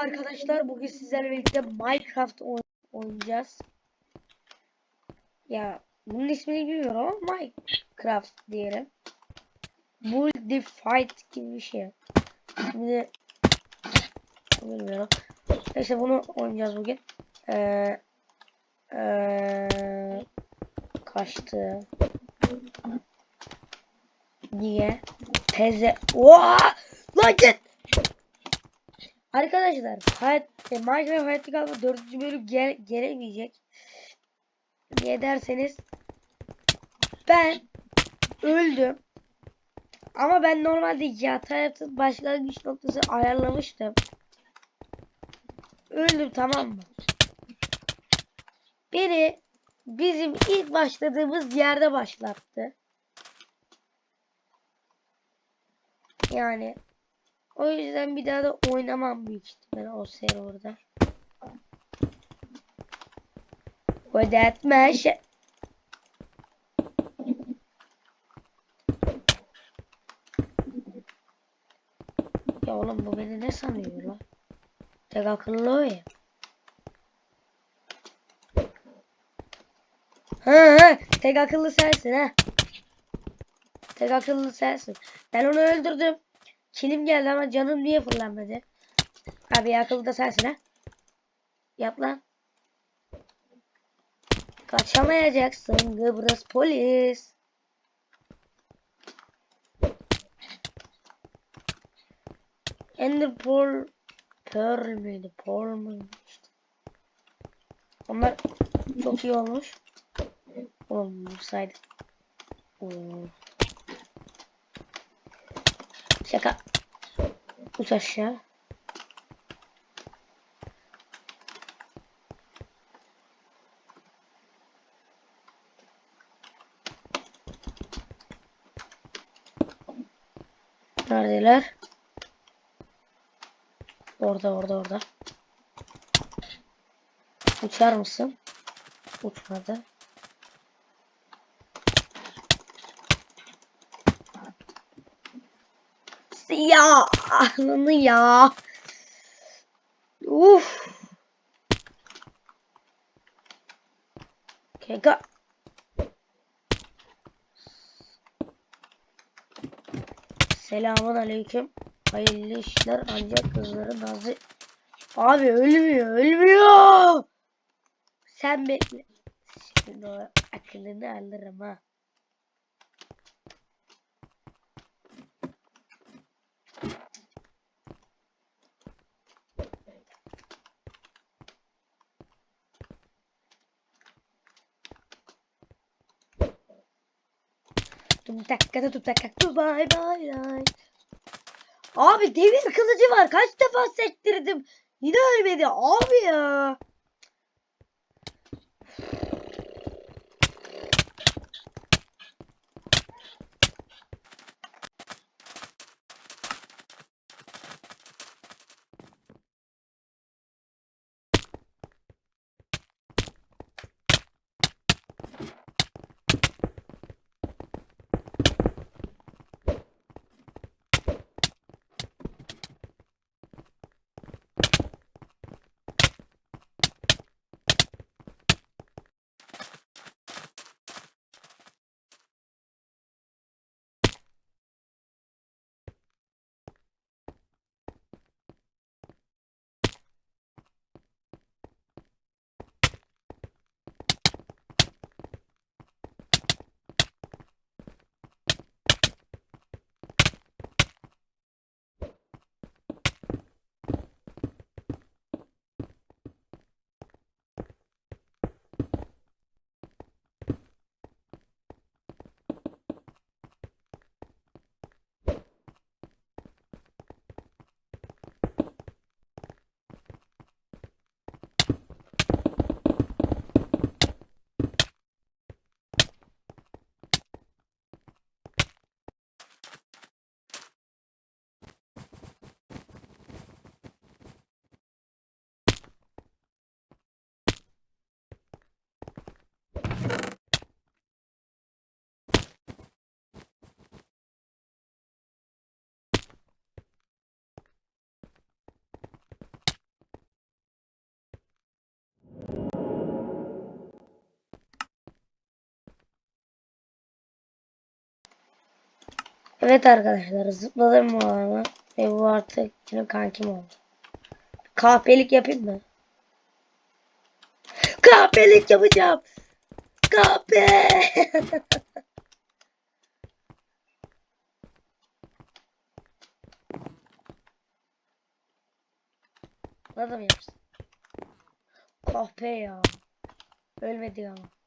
arkadaşlar. Bugün sizlerle birlikte Minecraft oyn- oynayacağız. Ya bunun ismini bilmiyorum ama Minecraft diyelim. Build the Fight gibi bir şey. Şimdi bilmiyorum. Neyse bunu oynayacağız bugün. Ee, ee, kaçtı. Niye? Teze. Oha! Lan git! Arkadaşlar hayat, e, Minecraft hayatta kalma 4. bölüm gel, gelemeyecek. Niye derseniz ben öldüm. Ama ben normalde yatağın başlangıç noktası ayarlamıştım. Öldüm tamam mı? Beni bizim ilk başladığımız yerde başlattı. Yani o yüzden bir daha da oynamam büyük ihtimalle o serverda. Ödetme şey. Ya oğlum bu beni ne sanıyor lan? Tek akıllı o ya. Ha ha tek akıllı sensin ha. Tek akıllı sensin. Ben onu öldürdüm. Kilim geldi ama canım niye fırlanmadı? Abi akıllı da sensin ha. Yap lan. Kaçamayacaksın Kıbrıs polis. Ender Pearl Pearl müydü? Pearl müydü? İşte. Onlar çok iyi olmuş. Oğlum vursaydı. Oo. Şaka. Uç aşağı. Neredeler? Orada orada orada. Uçar mısın? Uçmadı. Ya ananı ya. Uf. Keka. Selamun aleyküm. Hayırlı işler ancak kızların nazı. Abi ölmüyor ölmüyor. Sen bekle. Şimdi o aklını alırım ha. Tum takka tum bay bay. Abi demir kılıcı var. Kaç defa sektirdim. Yine ölmedi abi ya. Evet arkadaşlar zıpladım bu arada. Ve bu artık benim kankim oldu. Kahpelik yapayım mı? Kahpelik yapacağım. Kahpe. Bana da mı yapsın? Kahpe ya. Ölmedi ama.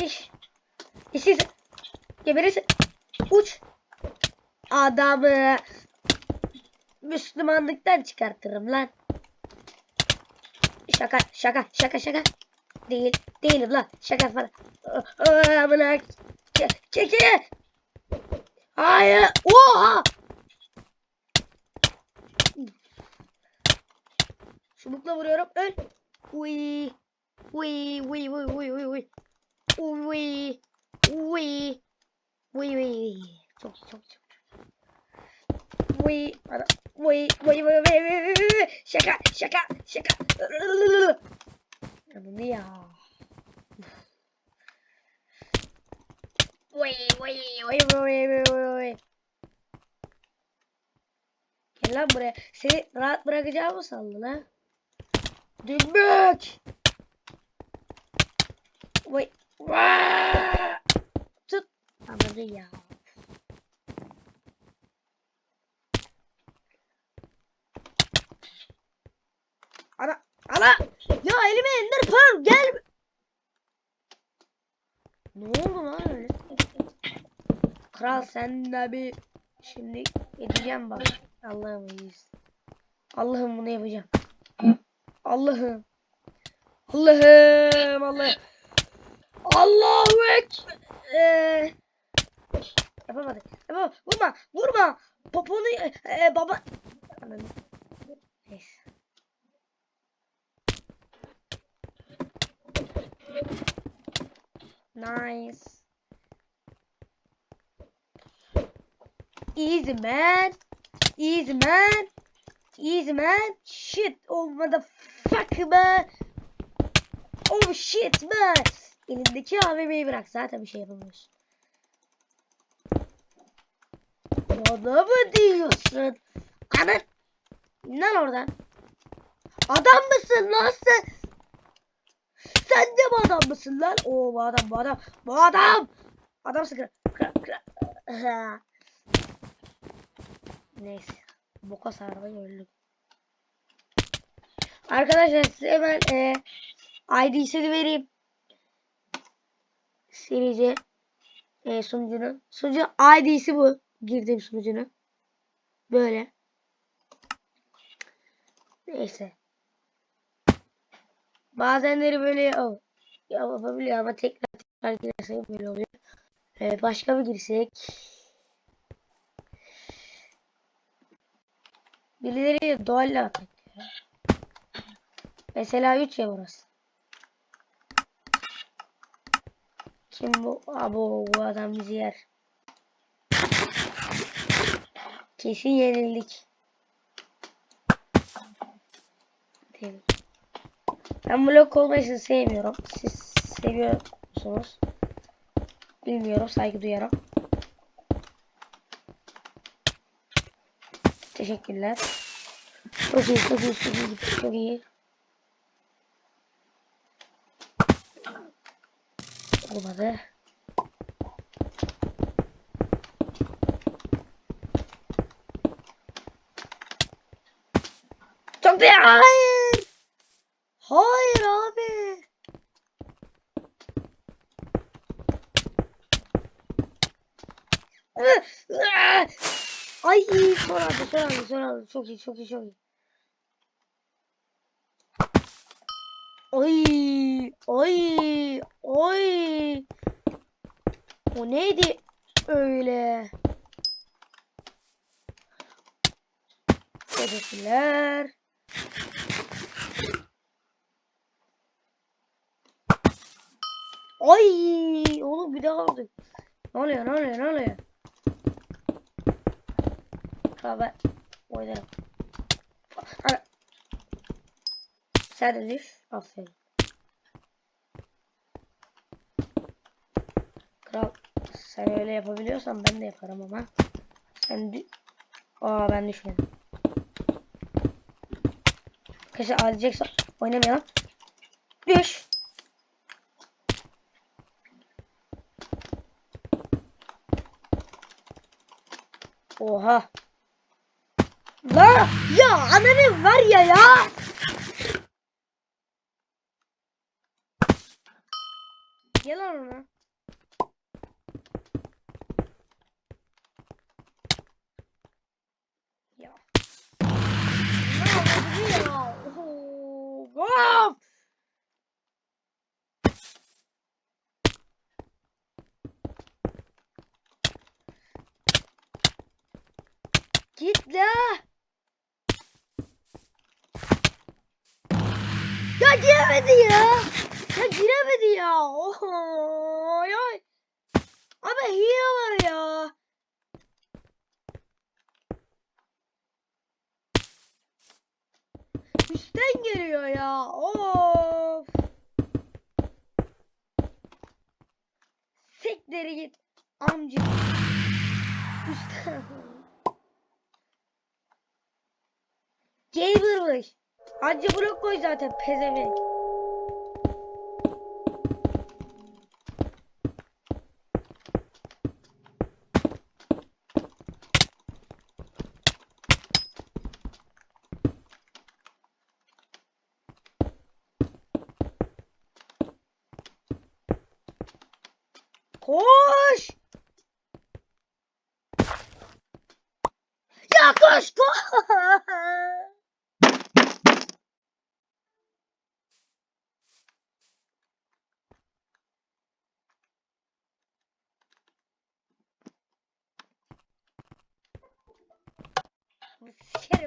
Yetiş. Yetiş. Geberirsin. Uç. Adamı Müslümanlıktan çıkartırım lan. Şaka şaka şaka şaka. Değil değilim lan. Şaka falan. Amına çekil. Hayır. Oha. Çubukla vuruyorum. Öl. Uy. Uy uy uy uy uy uy. Uy. Uy. Uy uy. Çok çok çok. Uy. Uy uy uy uy uy uy uy. Şaka şaka şaka. Ananı ya. Uy uy uy uy uy uy uy. Gel lan buraya. Seni rahat bırakacağımı sandın ha? Dümbük. Vay. Tut. Anladı ya. Ana. Ana. Ya elime ender pearl gel. Ne oldu lan öyle? Kral sen de bir şimdi edeceğim bak. Allah'ım iyiyiz. Allah'ım bunu yapacağım. Allah'ım. Allah'ım Allah. Allahu ekber. Ee, yapamadık. Yapamadık. Vurma. Vurma. Poponu e, e, baba. Neyse. Nice. Easy man. Easy man. Easy man. Shit. Oh motherfucker man. Oh shit man. Elindeki AVM'yi bırak. Zaten bir şey yapamıyorsun. Bana mı diyorsun? Ana. Lan oradan. Adam mısın lan sen? Sen de mi adam mısın lan? Oo bu adam bu adam. Bu adam. Adam sıkı. Kıra, kıra. Ha. Neyse. Boka sarma öldüm. Arkadaşlar size hemen e, ID'sini vereyim. Serici e, sunucunun. Sunucu ID'si bu. Girdiğim sunucunun. Böyle. Neyse. Bazenleri böyle ya- yapabiliyor ama tekrar tekrar girersek böyle oluyor. Ee, başka bir girsek. Birileri doğalle atak. Mesela 3 ya burası. Kim bu? Abo bu adam bizi yer. Kesin yenildik. Ben blok olmayı sevmiyorum. Siz seviyor musunuz? Bilmiyorum. Saygı duyarım. Teşekkürler. Çok iyi, çok iyi, çok iyi, çok iyi. Olmadı. Çok iyi. Hayır. Hayır abi. Ay son aldı son aldı son aldı çok iyi çok iyi çok iyi. Ay ay ay. O neydi öyle? Teşekkürler. Ay oğlum bir daha aldık. Ne oluyor ne oluyor ne oluyor? Ben oynarım. Ana. Sen de düş. Aferin. Sen öyle yapabiliyorsan ben de yaparım ama. Sen dü Aa ben düşmedim. Arkadaşlar ağlayacaksa oynamayalım. Düş. Oha. La ya ananı var ya ya. Gel lan. Git la. Ya giremedi ya. Ya giremedi ya. Oho. Ya. Abi hile var ya. Üstten geliyor ya. Of. Sikleri git. Amcık. Üstten. Gamer'mış. Anca blok koy zaten pezevenk.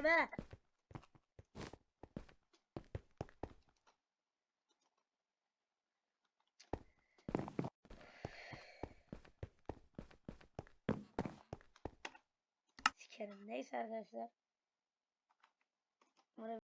Ha. Sikerim. Neyse arkadaşlar.